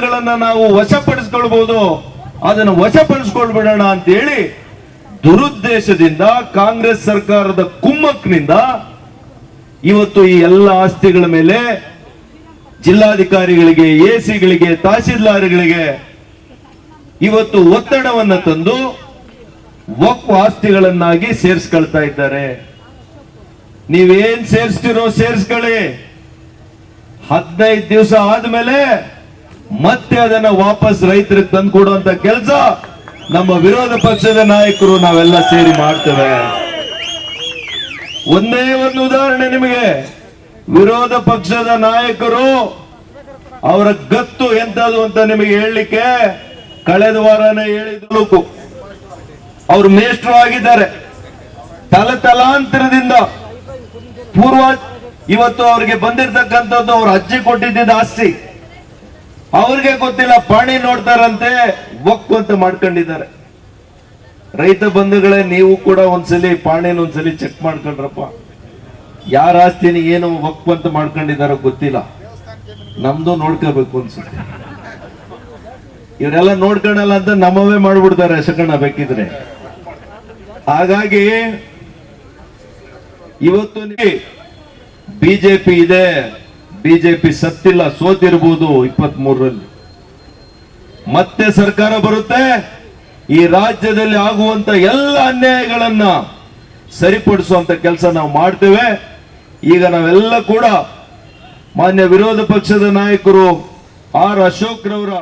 ಆಸ್ತಿಗಳನ್ನ ನಾವು ವಶಪಡಿಸ್ಕೊಳ್ಬಹುದು ಅದನ್ನು ವಶಪಡಿಸ್ಕೊಳ್ಬಿಡೋಣ ಅಂತ ಹೇಳಿ ದುರುದ್ದೇಶದಿಂದ ಕಾಂಗ್ರೆಸ್ ಸರ್ಕಾರದ ಕುಮ್ಮಕ್ನಿಂದ ಇವತ್ತು ಈ ಎಲ್ಲ ಆಸ್ತಿಗಳ ಮೇಲೆ ಜಿಲ್ಲಾಧಿಕಾರಿಗಳಿಗೆ, ಎಸಿಗಳಿಗೆ, ತಹಸೀಲ್ದಾರ್ಗಳಿಗೆ ಇವತ್ತು ಒತ್ತಡವನ್ನ ತಂದು ಒಕ್ಕು ಆಸ್ತಿಗಳನ್ನಾಗಿ ಸೇರಿಸ್ಕೊಳ್ತಾ ಇದ್ದಾರೆ. ನೀವೇನ್ ಸೇರಿಸ್ತಿರೋ ಸೇರಿಸ್ಕೊಳ್ಳಿ. ಹದಿನೈದು ದಿವಸ ಆದ್ಮೇಲೆ ಮತ್ತೆ ಅದನ್ನ ವಾಪಸ್ ರೈತರಿಗೆ ತಂದು ಕೊಡುವಂತ ಕೆಲಸ ನಮ್ಮ ವಿರೋಧ ಪಕ್ಷದ ನಾಯಕರು ನಾವೆಲ್ಲ ಸೇರಿ ಮಾಡ್ತೇವೆ. ಒಂದೇ ಒಂದು ಉದಾಹರಣೆ ನಿಮಗೆ. ವಿರೋಧ ಪಕ್ಷದ ನಾಯಕರು ಅವರ ಗತ್ತು ಎಂತದು ಅಂತ ನಿಮಗೆ ಹೇಳಲಿಕ್ಕೆ ಕಳೆದ ವಾರನೇ ಹೇಳಿದ್ರು ಅವರು ಮೇಷ್ಟ್ರು ಆಗಿದ್ದಾರೆ ತಲೆ ತಲಾಂತರದಿಂದ ಪೂರ್ವ ಇವತ್ತು ಅವ್ರಿಗೆ ಬಂದಿರತಕ್ಕಂಥದ್ದು ಅವ್ರ ಅಜ್ಜಿ ಕೊಟ್ಟಿದ್ದ ಆಸ್ತಿ. ಅವ್ರಿಗೆ ಗೊತ್ತಿಲ್ಲ, ಪಾಣಿ ನೋಡ್ತಾರಂತೆ, ಒಕ್ಕು ಅಂತ ಮಾಡ್ಕೊಂಡಿದ್ದಾರೆ. ರೈತ ಬಂಧುಗಳೇ, ನೀವು ಕೂಡ ಒಂದ್ಸಲಿ ಪಾಣಿನ ಒಂದ್ಸಲಿ ಚೆಕ್ ಮಾಡ್ಕೊಂಡ್ರಪ್ಪ. ಯಾರ ಆಸ್ತಿನ ಏನು ಒಕ್ಕು ಅಂತ ಮಾಡ್ಕೊಂಡಿದಾರೋ ಗೊತ್ತಿಲ್ಲ. ನಮ್ದು ನೋಡ್ಕೋಬೇಕು ಅನ್ಸುತ್ತೆ. ಇವರೆಲ್ಲ ನೋಡ್ಕೊಳಲ್ಲ ಅಂತ ನಮ್ಮವೇ ಮಾಡ್ಬಿಡ್ತಾರೆ ಶಕಣ ಬೇಕಿದ್ರೆ. ಹಾಗಾಗಿ, ಇವತ್ತು ಬಿಜೆಪಿ ಇದೆ. ಬಿಜೆಪಿ ಸತ್ತಿಲ್ಲ, ಸೋತಿರ್ಬೋದು ಇಪ್ಪತ್ತ್ ಮೂರರಲ್ಲಿ ಮತ್ತೆ ಸರ್ಕಾರ ಬರುತ್ತೆ, ಈ ರಾಜ್ಯದಲ್ಲಿ ಆಗುವಂತ ಎಲ್ಲ ಅನ್ಯಾಯಗಳನ್ನ ಸರಿಪಡಿಸುವಂತ ಕೆಲಸ ನಾವು ಮಾಡ್ತೇವೆ. ಈಗ ನಾವೆಲ್ಲ ಕೂಡ ಮಾನ್ಯ ವಿರೋಧ ಪಕ್ಷದ ನಾಯಕರು ಆರ್ ಅಶೋಕ್ ರವರ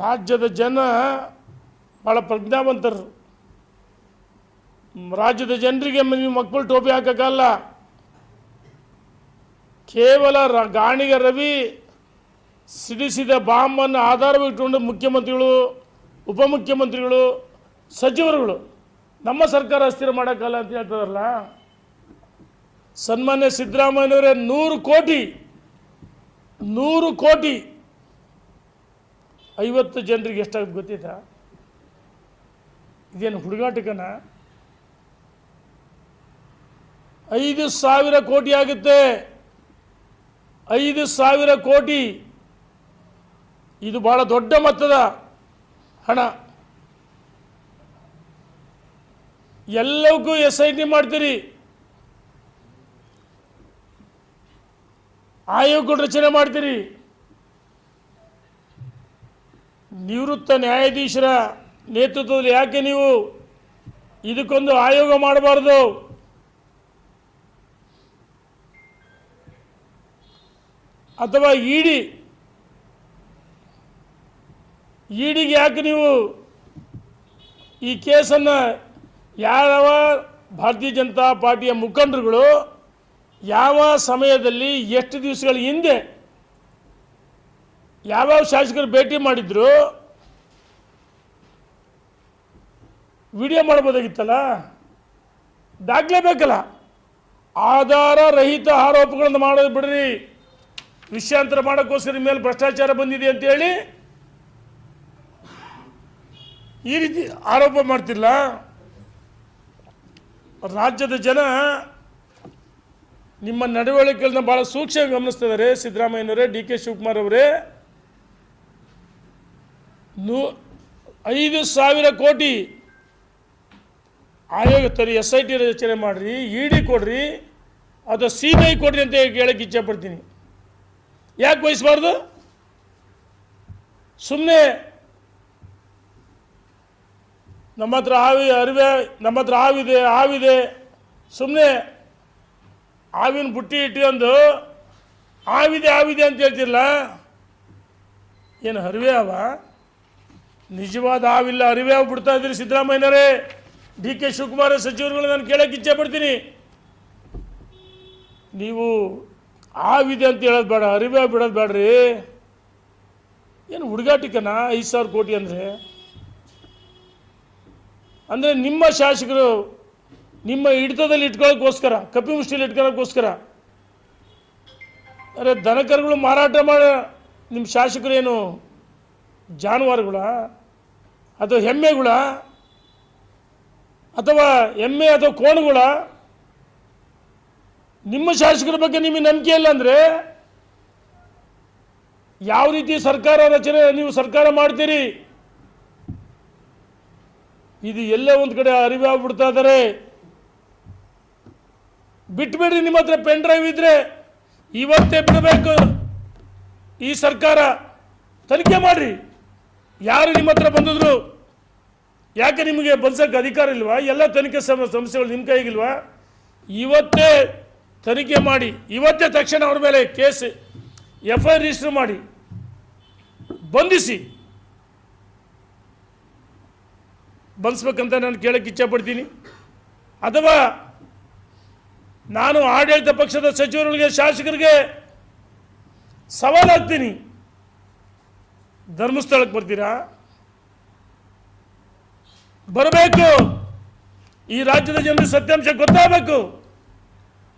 ರಾಜ್ಯದ ಜನ ಬಹಳ ಪ್ರಜ್ಞಾವಂತರು. ರಾಜ್ಯದ ಜನರಿಗೆ ಮಕ್ಕಳು ಟೋಪಿ ಹಾಕೋಕ್ಕಲ್ಲ ಕೇವಲ ಗಾಣಿಗ ರವಿ ಸಿಡಿಸಿದ ಬಾಂಬನ್ನು ಆಧಾರವಿಟ್ಟುಕೊಂಡು ಮುಖ್ಯಮಂತ್ರಿಗಳು, ಉಪಮುಖ್ಯಮಂತ್ರಿಗಳು, ಸಚಿವರುಗಳು, ನಮ್ಮ ಸರ್ಕಾರ ಅಸ್ಥಿರ ಮಾಡೋಕ್ಕಲ್ಲ ಅಂತ ಹೇಳ್ತದಲ್ಲ ಸನ್ಮಾನ್ಯ ಸಿದ್ದರಾಮಯ್ಯನವರೇ ನೂರು ಕೋಟಿ ನೂರು ಕೋಟಿ ಐವತ್ತು ಜನರಿಗೆ ಎಷ್ಟಾಗುತ್ತೆ ಗೊತ್ತಿತ್ತಾ ಇದೇನು ಹುಡುಗಾಟಕನ? ಐದು ಸಾವಿರ ಕೋಟಿ ಆಗುತ್ತೆ. ಐದು ಸಾವಿರ ಕೋಟಿ. ಇದು ಬಹಳ ದೊಡ್ಡ ಮೊತ್ತದ ಹಣ. ಎಲ್ಲವಕ್ಕೂ ಎಸ್ ಐ ಟಿ ಮಾಡ್ತೀರಿ. ಆಯೋಗ ರಚನೆ ಮಾಡ್ತೀರಿ. ನಿವೃತ್ತ ನ್ಯಾಯಾಧೀಶರ ನೇತೃತ್ವದಲ್ಲಿ ಯಾಕೆ ನೀವು ಇದಕ್ಕೊಂದು ಆಯೋಗ ಮಾಡಬಾರ್ದು? ಅಥವಾ ಇಡಿ. ಇಡಿಗೆ ಯಾಕೆ ನೀವು ಈ ಕೇಸನ್ನು ಯಾವ ಭಾರತೀಯ ಜನತಾ ಪಾರ್ಟಿಯ ಮುಖಂಡರುಗಳು ಯಾವ ಸಮಯದಲ್ಲಿ ಎಷ್ಟು ದಿವಸಗಳ ಹಿಂದೆ ಯಾವ್ಯಾವ ಶಾಸಕರು ಭೇಟಿ ಮಾಡಿದ್ರು? ವಿಡಿಯೋ ಮಾಡ್ಬೋದಾಗಿತ್ತಲ್ಲ? ದಾಖಲೆ ಬೇಕಲ್ಲ. ಆಧಾರ ರಹಿತ ಆರೋಪಗಳನ್ನು ಮಾಡೋದು ಬಿಡ್ರಿ. ವಿಷಯಾಂತರ ಮಾಡೋಕ್ಕೋಸ್ಕರ ಮೇಲೆ ಭ್ರಷ್ಟಾಚಾರ ಬಂದಿದೆ ಅಂತೇಳಿ ಈ ರೀತಿ ಆರೋಪ ಮಾಡ್ತಿಲ್ಲ. ರಾಜ್ಯದ ಜನ ನಿಮ್ಮ ನಡವಳಿಕೆಗಳನ್ನ ಭಾಳ ಸೂಕ್ಷ್ಮ ಗಮನಿಸ್ತಿದ್ದಾರೆ. ಸಿದ್ದರಾಮಯ್ಯನವರೇ, ಡಿ ಕೆ ಶಿವಕುಮಾರ್ ಅವರೇ. ನೂ, ಐದು ಸಾವಿರ ಕೋಟಿ ಆಯೋಗ ತರಿ, ಎಸ್ ಐ ಟಿ ರಚನೆ ಮಾಡಿರಿ, ಇ ಡಿ ಕೊಡ್ರಿ ಅಥವಾ ಸಿ ಬಿ ಐ ಕೊಡ್ರಿ ಅಂತ ಕೇಳಕ್ಕೆ ಇಚ್ಛೆಪಡ್ತೀನಿ ಯಾಕೆ ವಹಿಸ್ಬಾರ್ದು ಸುಮ್ಮನೆ ನಮ್ಮ ಹತ್ರ ಹಾವಿ ಅರಿವೆ, ನಮ್ಮ ಹತ್ರ ಹಾವಿದೆ ಹಾವಿದೆ ಸುಮ್ಮನೆ ಹಾವಿನ ಬುಟ್ಟಿ ಇಟ್ಕೊಂಡು ಹಾವಿದೆ ಹಾವಿದೆ ಅಂತ ಹೇಳ್ತಿರಲ್ಲ ಏನು ಅರಿವೆ ಅವ? ನಿಜವಾದ ಹಾವಿಲ್ಲ ಅರಿವೆ ಅವ ಬಿಡ್ತಾ ಇದ್ದೀರಿ ಸಿದ್ದರಾಮಯ್ಯನವರೇ. ಡಿ ಕೆ ಶಿವಕುಮಾರ್ ಸಚಿವರುಗಳು ನಾನು ಕೇಳೋಕ್ಕೆ ಇಚ್ಛೆ ಪಡ್ತೀನಿ. ನೀವು ಹಾವಿದೆ ಅಂತ ಹೇಳೋದು ಬೇಡ, ಅರಿವೇ ಬಿಡೋದು ಬೇಡ್ರಿ. ಏನು ಹುಡುಗಾಟಿಕನ? ಐದು ಸಾವಿರ ಕೋಟಿ ಅಂದರೆ? ಅಂದರೆ ನಿಮ್ಮ ಶಾಸಕರು ನಿಮ್ಮ ಹಿಡಿತದಲ್ಲಿ ಇಟ್ಕೊಳ್ಳೋಕ್ಕೋಸ್ಕರ ಕಪಿ ಮುಷ್ಟಿಲಿ ಇಟ್ಕೊಳ್ಳೋಕ್ಕೋಸ್ಕರ, ಅರೆ ದನಕರುಗಳು ಮಾರಾಟ ಮಾಡ ನಿಮ್ಮ ಶಾಸಕರು ಏನು ಜಾನುವಾರುಗಳ? ಅಥವಾ ಎಮ್ಮೆಗಳ ಅಥವಾ ಎಮ್ಮೆ ಅಥವಾ ಕೋಣುಗಳ? ನಿಮ್ಮ ಶಾಸಕರ ಬಗ್ಗೆ ನಿಮಗೆ ನಂಬಿಕೆ ಇಲ್ಲ ಅಂದರೆ ಯಾವ ರೀತಿ ಸರ್ಕಾರ ರಚನೆ ನೀವು ಸರ್ಕಾರ ಮಾಡ್ತೀರಿ? ಇದು ಎಲ್ಲ ಒಂದು ಕಡೆ ಅರಿವಾಗ್ಬಿಡ್ತಾ ಇದ್ದಾರೆ. ಬಿಟ್ಬಿಡ್ರಿ ನಿಮ್ಮ ಹತ್ರ ಪೆನ್ ಡ್ರೈವ್ ಇದ್ರೆ. ಇವತ್ತೇ ಬಿಡಬೇಕು. ಈ ಸರ್ಕಾರ. ತನಿಖೆ ಮಾಡ್ರಿ. ಯಾರು ನಿಮ್ಮ ಹತ್ರ ಬಂದಿದ್ರು? ಯಾಕೆ ನಿಮಗೆ ಬಲ್ಸಕ್ಕೆ ಅಧಿಕಾರ ಇಲ್ವಾ? ಎಲ್ಲ ತನಿಖೆ ಸಮಸ್ಯೆಗಳು ನಿಮ್ಮ ಕೈಗಿಲ್ವಾ? ಇವತ್ತೇ ತನಿಖೆ ಮಾಡಿ, ಇವತ್ತೇ ತಕ್ಷಣ ಅವ್ರ ಮೇಲೆ ಕೇಸ್ ಎಫ್ ಐ ರಿಜಿಸ್ಟರ್ ಮಾಡಿ, ಬಂಧಿಸಿ. ಬಂಧಿಸ್ಬೇಕಂತ ನಾನು ಕೇಳಕ್ಕೆ ಇಚ್ಛೆಪಡ್ತೀನಿ. ಅಥವಾ ನಾನು ಆಡಳಿತ ಪಕ್ಷದ ಸಚಿವರುಗಳಿಗೆ, ಶಾಸಕರಿಗೆ ಸವಾಲಾಗ್ತೀನಿ. ಧರ್ಮಸ್ಥಳಕ್ಕೆ ಬರ್ತೀರಾ? ಬರಬೇಕು. ಈ ರಾಜ್ಯದ ಜನರಿಗೆ ಸತ್ಯಾಂಶ ಗೊತ್ತಾಗಬೇಕು.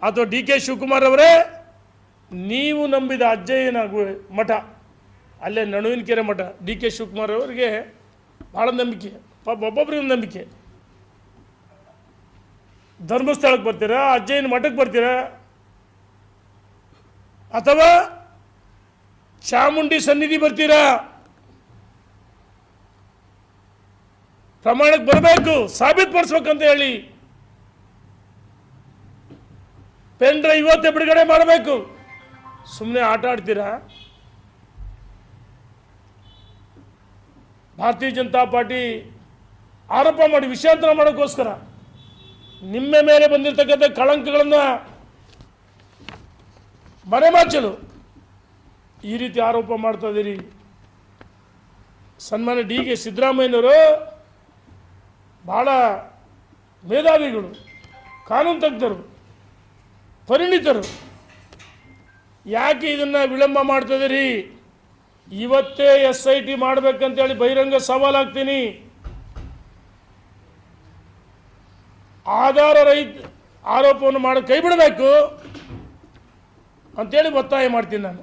ಅಥವಾ ಡಿ ಕೆ ಶಿವಕುಮಾರ್ ಅವರೇ, ನೀವು ನಂಬಿದ ಅಜ್ಜಯ್ಯನಾಗುವ ಮಠ, ಅಲ್ಲೇ ನಡುವಿನಕೆರೆ ಮಠ, ಡಿ ಕೆ ಶಿವಕುಮಾರ್ ಅವರಿಗೆ ಭಾಳ ನಂಬಿಕೆ, ಪಾಪ ಒಬ್ಬೊಬ್ಬರಿಗೆ ನಂಬಿಕೆ. ಧರ್ಮಸ್ಥಳಕ್ಕೆ ಬರ್ತೀರಾ, ಅಜ್ಜಯ್ಯನ ಮಠಕ್ಕೆ ಬರ್ತೀರಾ? ಅಥವಾ ಚಾಮುಂಡಿ ಸನ್ನಿಧಿ ಬರ್ತೀರಾ? ಪ್ರಮಾಣಕ್ಕೆ ಬರಬೇಕು, ಸಾಬೀತುಪಡಿಸ್ಬೇಕಂತ ಹೇಳಿ ಪೆನ್ ಡ್ರೈವ್ ಇವತ್ತೇ ಬಿಡುಗಡೆ ಮಾಡಬೇಕು. ಸುಮ್ಮನೆ ಆಟ ಆಡ್ತೀರಾ? ಭಾರತೀಯ ಜನತಾ ಪಾರ್ಟಿ ಆರೋಪ ಮಾಡಿ ವಿಷಯಾಂತರ ಮಾಡೋಕ್ಕೋಸ್ಕರ ನಿಮ್ಮ ಮೇಲೆ ಬಂದಿರತಕ್ಕಂಥ ಕಳಂಕಗಳನ್ನು ಮರೆಮಾಚಲು ಈ ರೀತಿ ಆರೋಪ ಮಾಡ್ತಾ ಇದ್ದೀರಿ. ಸನ್ಮಾನ್ಯ ಡಿ ಕೆ ಸಿದ್ದರಾಮಯ್ಯನವರು ಭಾಳ ಮೇಧಾವಿಗಳು, ಕಾನೂನು ತಜ್ಞರು ಪರಿಣಿತರು. ಯಾಕೆ ಇದನ್ನು ವಿಳಂಬ ಮಾಡ್ತಾ ಇದೀರಿ ಇವತ್ತೇ ಎಸ್ ಐ ಟಿ ಮಾಡ್ಬೇಕಂತೇಳಿ ಬಹಿರಂಗ ಸವಾಲಾಗ್ತೀನಿ. ಆಧಾರ ರಹಿತ ಆರೋಪವನ್ನು ಮಾಡಿ ಕೈ ಬಿಡಬೇಕು ಅಂತೇಳಿ ಒತ್ತಾಯ ಮಾಡ್ತೀನಿ ನಾನು.